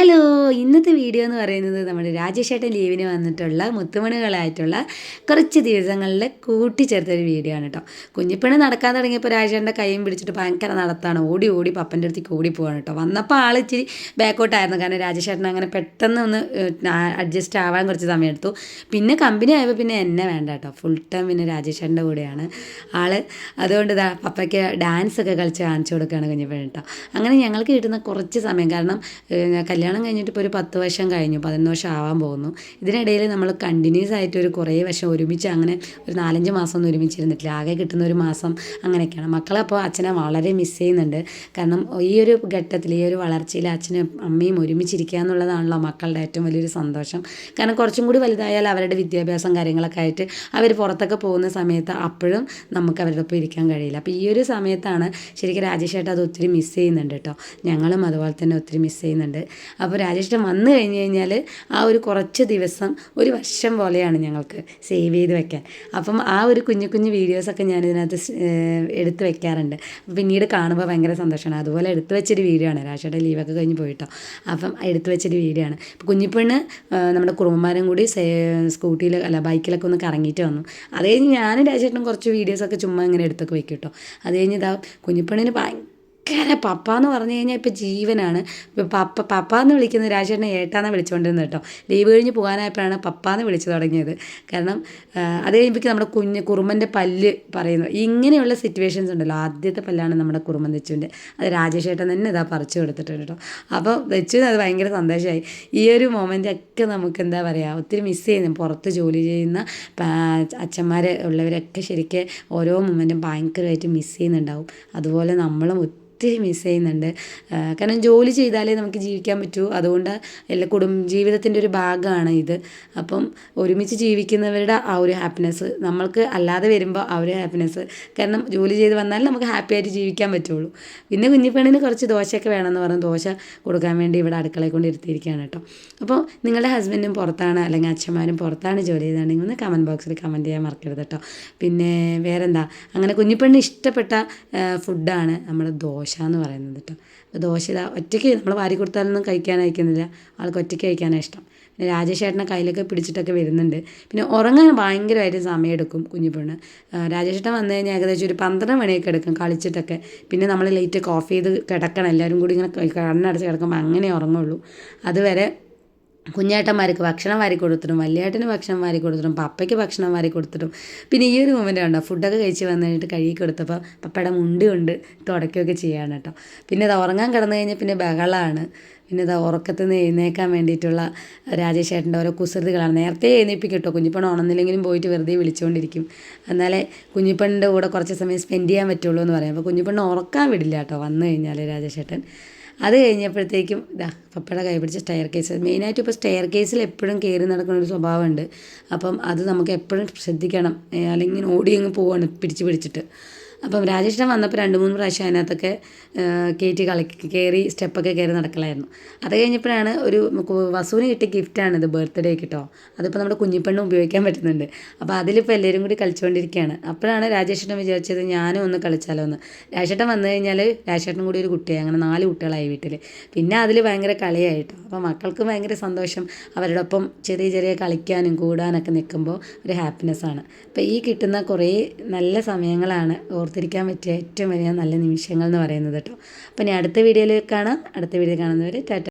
hello ഇന്നത്തെ video എന്ന് പറയുന്നത് നമ്മുടെ രാജേഷേട്ടൻ ലീവിന് വന്നിട്ടുള്ള മുത്തുമണികളായിട്ടുള്ള കുറച്ച് ദിവസങ്ങളിൽ കൂട്ടിച്ചേർത്തൊരു വീഡിയോ ആണ് കേട്ടോ കുഞ്ഞിപ്പണി നടക്കാൻ തുടങ്ങിയപ്പോൾ രാജേഷേട്ടന്റെ കൈയും പിടിച്ചിട്ട് ഭയങ്കര നടത്താണ്. ഓടി ഓടി പപ്പന്റെ അടുത്തേക്ക് ഓടി പോവാണ് കേട്ടോ വന്നപ്പോൾ ആൾ ഇച്ചിരി ബാക്കോട്ടായിരുന്നു കാരണം രാജേഷേട്ടൻ അങ്ങനെ പെട്ടെന്ന് ഒന്ന് അഡ്ജസ്റ്റ് ആവാൻ കുറച്ച് സമയം എടുത്തു. പിന്നെ കമ്പനി ആയപ്പോൾ പിന്നെ എന്നെ വേണ്ട കേട്ടോ ഫുൾ ടൈം പിന്നെ രാജേഷേട്ടന്റെ കൂടെയാണ് ആൾ അതുകൊണ്ട് ഇതാ പപ്പയ്ക്ക് ഡാൻസ് ഒക്കെ കളിച്ച് കാണിച്ചു കൊടുക്കുകയാണ് കുഞ്ഞിപ്പണി കേട്ടോ അങ്ങനെ ഞങ്ങൾക്ക് കിട്ടുന്ന കുറച്ച് സമയം. കാരണം കല്യാണം കഴിഞ്ഞിട്ട് ഇപ്പോൾ ഒരു പത്ത് വർഷം കഴിഞ്ഞു പതിനൊന്ന് വർഷം ആവാൻ പോകുന്നു. ഇതിനിടയിൽ നമ്മൾ കണ്ടിന്യൂസ് ആയിട്ട് ഒരു കുറേ വർഷം ഒരുമിച്ച് അങ്ങനെ ഒരു നാലഞ്ച് മാസം ഒന്നും ഒരുമിച്ചിരുന്നിട്ടില്ല. ആകെ കിട്ടുന്ന ഒരു മാസം അങ്ങനെയൊക്കെയാണ്. മക്കളെ അപ്പോൾ അച്ഛനെ വളരെ മിസ് ചെയ്യുന്നുണ്ട്. കാരണം ഈ ഒരു ഘട്ടത്തിൽ ഈ ഒരു വളർച്ചയിൽ അച്ഛനും അമ്മയും ഒരുമിച്ചിരിക്കുക എന്നുള്ളതാണല്ലോ മക്കളുടെ ഏറ്റവും വലിയൊരു സന്തോഷം. കാരണം കുറച്ചും കൂടി വലുതായാൽ അവരുടെ വിദ്യാഭ്യാസം കാര്യങ്ങളൊക്കെ ആയിട്ട് അവർ പുറത്തൊക്കെ പോകുന്ന സമയത്ത് അപ്പോഴും നമുക്ക് അവരുടെ ഒപ്പം ഇരിക്കാൻ കഴിയില്ല. അപ്പോൾ ഈ ഒരു സമയത്താണ് ശരിക്കും രാജേഷ് ചേട്ടാ അത് ഒത്തിരി മിസ് ചെയ്യുന്നുണ്ട് കേട്ടോ. ഞങ്ങളും അതുപോലെ തന്നെ ഒത്തിരി മിസ് ചെയ്യുന്നുണ്ട്. അപ്പോൾ രാജേഷേട്ടൻ വന്നു കഴിഞ്ഞ് കഴിഞ്ഞാൽ ആ ഒരു കുറച്ച് ദിവസം ഒരു വർഷം പോലെയാണ് ഞങ്ങൾക്ക് സേവ് ചെയ്ത് വെക്കാൻ. അപ്പം ആ ഒരു കുഞ്ഞു കുഞ്ഞു വീഡിയോസൊക്കെ ഞാൻ ഇതിനകത്ത് എടുത്തു വെക്കാറുണ്ട്. പിന്നീട് കാണുമ്പോൾ ഭയങ്കര സന്തോഷമാണ്. അതുപോലെ എടുത്തു വെച്ചൊരു വീഡിയോ ആണ്. രാഷയുടെ ലീവൊക്കെ കഴിഞ്ഞ് പോയിട്ടോ. അപ്പം എടുത്തു വെച്ചൊരു വീഡിയോ ആണ്. അപ്പോൾ കുഞ്ഞിപ്പെണ്ണ് നമ്മുടെ കുറുമ്പന്മാരും കൂടി സ്കൂട്ടിയിൽ അല്ല ബൈക്കിലൊക്കെ ഒന്ന് കറങ്ങിയിട്ട് വന്നു. അത് കഴിഞ്ഞ് ഞാനും രാജേട്ടനും കുറച്ച് വീഡിയോസൊക്കെ ചുമ്മാ ഇങ്ങനെ എടുത്തൊക്കെ വെക്കും കേട്ടോ അത് കഴിഞ്ഞ് ഇതാ കുഞ്ഞിപ്പെണ്ണിന് ഭയങ്കര ഭയങ്കര പപ്പ എന്ന് പറഞ്ഞു കഴിഞ്ഞാൽ ഇപ്പം ജീവനാണ്. പപ്പ പപ്പ എന്ന് വിളിക്കുന്ന രാജേട്ടനെ ഏട്ടാന്ന് വിളിച്ചുകൊണ്ടിരുന്നത് കേട്ടോ. ലീവ് കഴിഞ്ഞ് പോകാനായപ്പോഴാണ് പപ്പ എന്ന് വിളിച്ചു തുടങ്ങിയത്. കാരണം അത് കഴിയുമ്പോഴേക്കും നമ്മുടെ കുഞ്ഞ് കുറുമ്പന്റെ പല്ല് പറയുന്നു. ഇങ്ങനെയുള്ള സിറ്റുവേഷൻസ് ഉണ്ടല്ലോ. ആദ്യത്തെ പല്ലാണ് നമ്മുടെ കുറുമ്പൻ തെച്ചുവിന്റെ അത് രാജേഷേട്ടൻ തന്നെ ഇതാ പറിച്ചു കൊടുത്തിട്ടുണ്ട് കേട്ടോ. അപ്പോൾ തെച്ചുവിന് അത് ഭയങ്കര സന്തോഷമായി ഈ ഒരു മൊമെന്റ് ഒക്കെ നമുക്ക് എന്താ പറയുക ഒത്തിരി മിസ് ചെയ്യുന്നു. പുറത്ത് ജോലി ചെയ്യുന്ന അച്ഛന്മാർ ഉള്ളവരൊക്കെ ശരിക്കും ഓരോ മൊമെന്റും ഭയങ്കരമായിട്ട് മിസ് ചെയ്യുന്നുണ്ടാവും. അതുപോലെ നമ്മളും ഒത്തിരി മിസ് ചെയ്യുന്നുണ്ട്. കാരണം ജോലി ചെയ്താലേ നമുക്ക് ജീവിക്കാൻ പറ്റൂ. അതുകൊണ്ട് എല്ലാ കുടുംബ ജീവിതത്തിന്റെ ഒരു ഭാഗമാണ് ഇത്. അപ്പം ഒരുമിച്ച് ജീവിക്കുന്നവരുടെ ആ ഒരു ഹാപ്പിനെസ് നമ്മൾക്ക് അല്ലാതെ വരുമ്പോൾ ആ ഒരു ഹാപ്പിനെസ് കാരണം ജോലി ചെയ്ത് വന്നാൽ നമുക്ക് ഹാപ്പി ആയിട്ട് ജീവിക്കാൻ പറ്റുള്ളൂ. പിന്നെ കുഞ്ഞിപ്പെണ്ണിന് കുറച്ച് ദോശയൊക്കെ വേണമെന്ന് പറഞ്ഞ് ദോശ കൊടുക്കാൻ വേണ്ടി ഇവിടെ അടുക്കളയിൽ കൊണ്ട് ഇരുത്തിയിരിക്കുകയാണ് കേട്ടോ. അപ്പോൾ നിങ്ങളുടെ ഹസ്ബൻഡും പുറത്താണ് അല്ലെങ്കിൽ അച്ഛന്മാരും പുറത്താണ് ജോലി ചെയ്താണെങ്കിൽ ഒന്ന് കമന്റ് ബോക്സിൽ കമന്റ് ചെയ്യാൻ മറക്കരുത് കേട്ടോ. പിന്നെ വേറെന്താ? അങ്ങനെ കുഞ്ഞിപ്പെണ്ണ് ഇഷ്ടപ്പെട്ട ഫുഡാണ് നമ്മുടെ ദോശ. എന്ന് പറയുന്നത് കേട്ടോ. അപ്പോൾ ദോശ ഒറ്റയ്ക്ക് നമ്മൾ വാരി കൊടുത്താലൊന്നും കഴിക്കാൻ അയക്കുന്നില്ല. ആൾക്ക് ഒറ്റയ്ക്ക് കഴിക്കാനാണ് ഇഷ്ടം. പിന്നെ രാജേഷേട്ടനെ കയ്യിലൊക്കെ പിടിച്ചിട്ടൊക്കെ വരുന്നുണ്ട്. പിന്നെ ഉറങ്ങാൻ ഭയങ്കരമായിട്ട് സമയമെടുക്കും പെണ്ണ്. രാജേഷേട്ടൻ വന്നു കഴിഞ്ഞാൽ ഏകദേശം ഒരു പന്ത്രണ്ട് മണിയൊക്കെ എടുക്കും കളിച്ചിട്ടൊക്കെ. പിന്നെ നമ്മൾ ലേറ്റ് കോഫി ചെയ്ത് കിടക്കണം. എല്ലാവരും കൂടി ഇങ്ങനെ കണ്ണടച്ച് കിടക്കുമ്പോൾ അങ്ങനെ ഉറങ്ങുള്ളൂ. അതുവരെ കുഞ്ഞേട്ടന്മാർക്ക് ഭക്ഷണം വാരി കൊടുത്തിട്ടും വലിയേട്ടന് ഭക്ഷണം വാരി കൊടുത്തിട്ടും പപ്പയ്ക്ക് ഭക്ഷണം വാരി കൊടുത്തിട്ടും. പിന്നെ ഈ ഒരു മൊമെന്റ് കണ്ടോ ഫുഡൊക്കെ കഴിച്ച് വന്നു കഴിഞ്ഞിട്ട് കഴുകി കൊടുത്തപ്പോൾ പപ്പയുടെ മുണ്ട് കൊണ്ട് തുടയ്ക്കുകയൊക്കെ ചെയ്യാണ് കേട്ടോ. പിന്നെ ഇത് ഉറങ്ങാൻ കിടന്നു കഴിഞ്ഞാൽ പിന്നെ ബഹളമാണ് പിന്നെ അത് ഉറക്കത്തിൽ നിന്ന് എഴുന്നേക്കാൻ വേണ്ടിയിട്ടുള്ള രാജേഷേട്ടന്റെ ഓരോ കുസൃതികളാണ്. നേരത്തെ എഴുന്നേപ്പിക്കും കേട്ടോ. കുഞ്ഞിപ്പൺ ഉണർന്നില്ലെങ്കിലും പോയിട്ട് വെറുതെ വിളിച്ചുകൊണ്ടിരിക്കും എന്നാലേ കുഞ്ഞിപ്പണ്ണിന്റെ കൂടെ കുറച്ച് സമയം സ്പെൻഡ് ചെയ്യാൻ പറ്റുള്ളൂ എന്ന് പറയാം. അപ്പോൾ കുഞ്ഞിപ്പണ്ണ് ഉറക്കാൻ വിടില്ല കേട്ടോ വന്നു കഴിഞ്ഞാൽ രാജേഷ് ചേട്ടൻ അത് കഴിഞ്ഞപ്പോഴത്തേക്കും ഇതാ പപ്പയുടെ കൈ പിടിച്ച സ്റ്റെയർ കേസ് മെയിനായിട്ട് ഇപ്പോൾ സ്റ്റെയർ കേസിൽ എപ്പോഴും കയറി നടക്കുന്ന ഒരു സ്വഭാവമുണ്ട്. അപ്പം അത് നമുക്ക് എപ്പോഴും ശ്രദ്ധിക്കണം. അല്ലെങ്കിൽ ഓടി അങ്ങ് പോവാണ് പിടിച്ച് പിടിച്ചിട്ട്. അപ്പം രാജേഷിനെ വന്നപ്പോൾ രണ്ട് മൂന്ന് പ്രാവശ്യം അതിനകത്തൊക്കെ കയറ്റി കളി കയറി സ്റ്റെപ്പൊക്കെ കയറി നടക്കലായിരുന്നു. അത് കഴിഞ്ഞപ്പോഴാണ് ഒരു വസുവിന് കിട്ടിയ ഗിഫ്റ്റാണ് ഇത് ബർത്ത്ഡേ കിട്ടോ അതിപ്പോൾ നമ്മുടെ കുഞ്ഞിപ്പെണ്ണും ഉപയോഗിക്കാൻ പറ്റുന്നുണ്ട്. അപ്പോൾ അതിലിപ്പോൾ എല്ലാവരും കൂടി കളിച്ചുകൊണ്ടിരിക്കുകയാണ്. അപ്പോഴാണ് രാജേഷേട്ടൻ വിചാരിച്ചത് ഞാനും ഒന്ന് കളിച്ചാലോ എന്ന് രാജേട്ടൻ വന്നു കഴിഞ്ഞാൽ രാജേട്ടൻ കൂടി ഒരു കുട്ടിയായി. അങ്ങനെ നാല് കുട്ടികളായി വീട്ടിൽ പിന്നെ അതിൽ ഭയങ്കര കളിയായിട്ടോ. അപ്പോൾ മക്കൾക്കും ഭയങ്കര സന്തോഷം. അവരുടെ ഒപ്പം ചെറിയ ചെറിയ കളിക്കാനും കൂടാനൊക്കെ നിൽക്കുമ്പോൾ ഒരു ഹാപ്പിനെസ്സാണ് അപ്പോൾ ഈ കിട്ടുന്ന കുറേ നല്ല സമയങ്ങളാണ് ഓർത്തിരിക്കാൻ പറ്റിയ ഏറ്റവും വലിയ നല്ല നിമിഷങ്ങൾ എന്ന് പറയുന്നത് കേട്ടോ. അപ്പോൾ ഇനി അടുത്ത വീഡിയോയിൽ കാണാം. അടുത്ത വീഡിയോ കാണുന്നവരെ ടാറ്റ